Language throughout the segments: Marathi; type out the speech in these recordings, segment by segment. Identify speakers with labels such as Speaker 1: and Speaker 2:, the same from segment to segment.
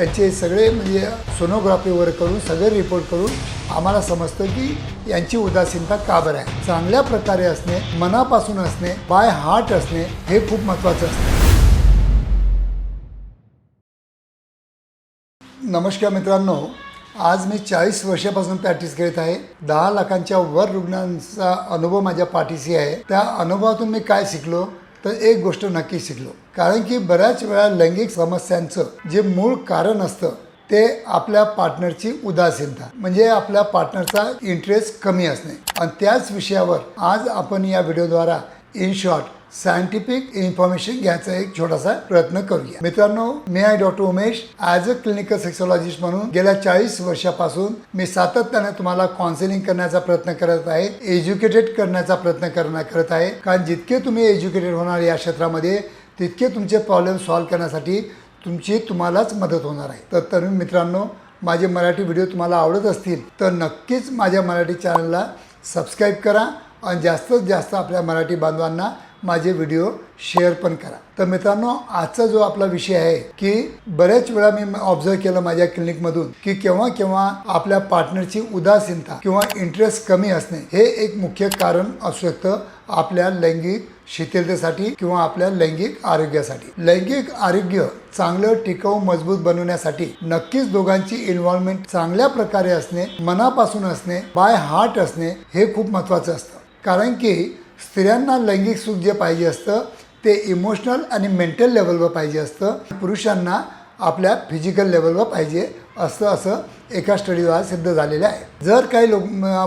Speaker 1: त्याचे सगळे म्हणजे सोनोग्राफीवर करून सगळे रिपोर्ट करून आम्हाला समजतं की यांची उदासीनता का बरं आहे. चांगल्या प्रकारे असणे मनापासून असणे बाय हार्ट असणे हे खूप महत्त्वाचं असतं. नमस्कार मित्रांनो आज मी चाळीस वर्षापासून प्रॅक्टिस करीत आहे. दहा लाखांच्या वर रुग्णांचा अनुभव माझ्या पाठीशी आहे. त्या अनुभवातून मी काय शिकलो? तर एक गोष्ट नक्की शिकलो. कारण की बऱ्याच वेळा लैंगिक समस्यांचं जे मूळ कारण असतं ते आपल्या पार्टनरची उदासीनता म्हणजे आपल्या पार्टनरचा इंटरेस्ट कमी असणे. आणि त्याच विषयावर आज आपण या व्हिडिओद्वारा इन शॉर्ट सायंटिफिक इन्फॉर्मेशन घ्यायचा एक छोटासा प्रयत्न करूया. मित्रांनो मी आहे doctor Umesh. As a clinical sexologist म्हणून गेल्या चाळीस वर्षापासून मी सातत्याने तुम्हाला काउन्सिलिंग करण्याचा प्रयत्न करत आहे एज्युकेटेड करण्याचा प्रयत्न करणार करत आहे. कारण जितके तुम्ही एज्युकेटेड होणार या क्षेत्रामध्ये तितके तुमचे प्रॉब्लेम सॉल्व्ह करण्यासाठी तुमची तुम्हालाच मदत होणार आहे. तर तरुण मित्रांनो माझे मराठी व्हिडिओ तुम्हाला आवडत असतील तर नक्कीच माझ्या मराठी चॅनलला सबस्क्राईब करा आणि जास्तीत जास्त आपल्या मराठी बांधवांना माझे व्हिडिओ शेअर पण करा. तर मित्रांनो आजचा जो आपला विषय आहे की बऱ्याच वेळा मी ऑब्झर्व केलं माझ्या क्लिनिकमधून की केव्हा केव्हा आपल्या पार्टनरची उदासीनता किंवा इंटरेस्ट कमी असणे हे एक मुख्य कारण असू शकतं आपल्या लैंगिक शिथिलतेसाठी किंवा आपल्या लैंगिक आरोग्यासाठी. लैंगिक आरोग्य चांगलं टिकाऊ मजबूत बनवण्यासाठी नक्कीच दोघांची इन्व्हॉल्वमेंट चांगल्या प्रकारे असणे मनापासून असणे बाय हार्ट असणे हे खूप महत्त्वाचं असतं. कारण की स्त्रियांना लैंगिक सुख जे पाहिजे असतं ते इमोशनल आणि मेंटल लेवलवर पाहिजे असतं. पुरुषांना आपल्या फिजिकल लेवलवर पाहिजे. असतं असं एका स्टडीद्वारा सिद्ध झालेलं आहे. जर काही लोक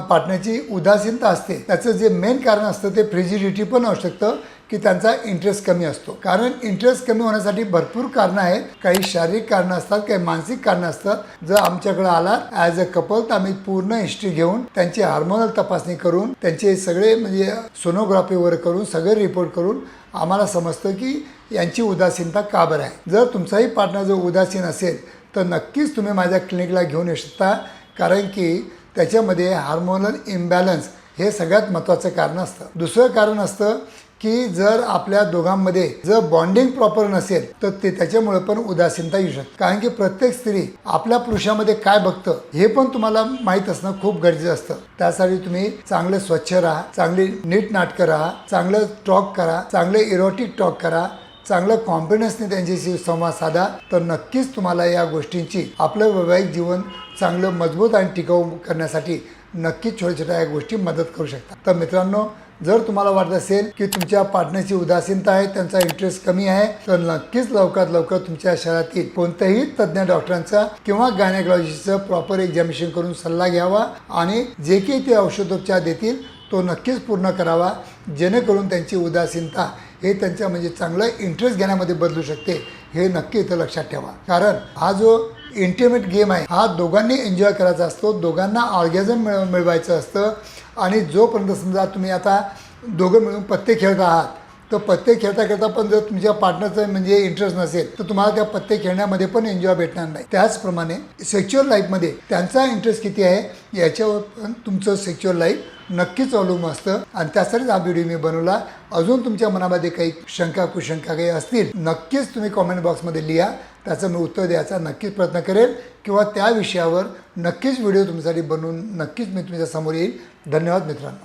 Speaker 1: पार्टनरची उदासीनता असते त्याचं जे मेन कारण असतं ते फ्रिजिडिटी पण असू शकतं की त्यांचा इंटरेस्ट कमी असतो. कारण इंटरेस्ट कमी होण्यासाठी भरपूर कारणं आहेत. काही शारीरिक कारणं असतात काही मानसिक कारणं असतात. जर आमच्याकडे आला ॲज अ कपल तर आम्ही पूर्ण हिस्ट्री घेऊन त्यांची हार्मोनल तपासणी करून त्यांचे सगळे म्हणजे सोनोग्राफी वगैरे करून सगळे रिपोर्ट करून आम्हाला समजतं की यांची उदासीनता का बरं आहे. जर तुमचाही पार्टनर जर उदासीन असेल तर नक्कीच तुम्ही माझ्या क्लिनिकला घेऊन येऊ शकता. कारण की त्याच्यामध्ये हार्मोनल इम्बॅलन्स हे सगळ्यात महत्त्वाचं कारण असतं. दुसरं कारण असतं की जर आपल्या दोघांमध्ये जर बॉन्डिंग प्रॉपर नसेल तर ते त्याच्यामुळे पण उदासीनता येऊ शकते. कारण की प्रत्येक स्त्री आपल्या पुरुषामध्ये काय बघतं हे पण तुम्हाला माहीत असणं खूप गरजेचं असतं. त्यासाठी तुम्ही चांगले स्वच्छ राहा चांगली नीट नाटकं राहा चांगलं टॉक करा चांगले इरोटिक टॉक करा. चांगलं कॉन्फिडन्सने त्यांच्याशी संवाद साधा तर नक्कीच तुम्हाला या गोष्टींची आपलं वैवाहिक जीवन चांगलं मजबूत आणि टिकाऊ करण्यासाठी नक्कीच छोट्या छोट्या या गोष्टी मदत करू शकतात. तर मित्रांनो जर तुम्हाला वाटत असेल की तुमच्या पार्टनरची उदासीनता आहे त्यांचा इंटरेस्ट कमी आहे तर नक्कीच लवकरात लवकर तुमच्या शहरातील कोणत्याही तज्ज्ञ डॉक्टरांचा किंवा गायनेकॉलॉजिस्टचं प्रॉपर एक्झामिनेशन करून सल्ला घ्यावा आणि जे काही ते औषधोपचार देतील तो नक्कीच पूर्ण करावा जेणेकरून त्यांची उदासीनता हे त्यांच्या म्हणजे चांगलं इंटरेस्ट घेण्यामध्ये बदलू शकते हे नक्की इथं लक्षात ठेवा. कारण हा जो इंटिमेट गेम आहे हा दोघांनी एन्जॉय करायचा असतो दोघांना ऑर्गॅझम मिळ मिळवायचं असतं आणि जोपर्यंत समजा तुम्ही आता दोघं मिळून पत्ते खेळत आहात तर पत्ते खेळता खेळता पण जर तुमच्या पार्टनरचं म्हणजे इंटरेस्ट नसेल तर तुम्हाला त्या पत्ते खेळण्यामध्ये पण एन्जॉय भेटणार नाही. त्याचप्रमाणे सेक्च्युअल लाईफमध्ये त्यांचा इंटरेस्ट किती आहे याच्यावर पण तुमचं सेक्च्युअल लाईफ नक्कीच अवलंबून असतं. आणि त्यासाठीच हा व्हिडिओ मी बनवला. अजून तुमच्या मनामध्ये काही शंका कुशंका काही असतील नक्कीच तुम्ही कॉमेंट बॉक्समध्ये लिहा. त्याचं मी उत्तर द्यायचा नक्कीच प्रयत्न करेल. किंवा त्या विषयावर नक्कीच व्हिडिओ तुमच्यासाठी बनवून नक्कीच मी तुमच्यासमोर येईल. धन्यवाद मित्रांनो.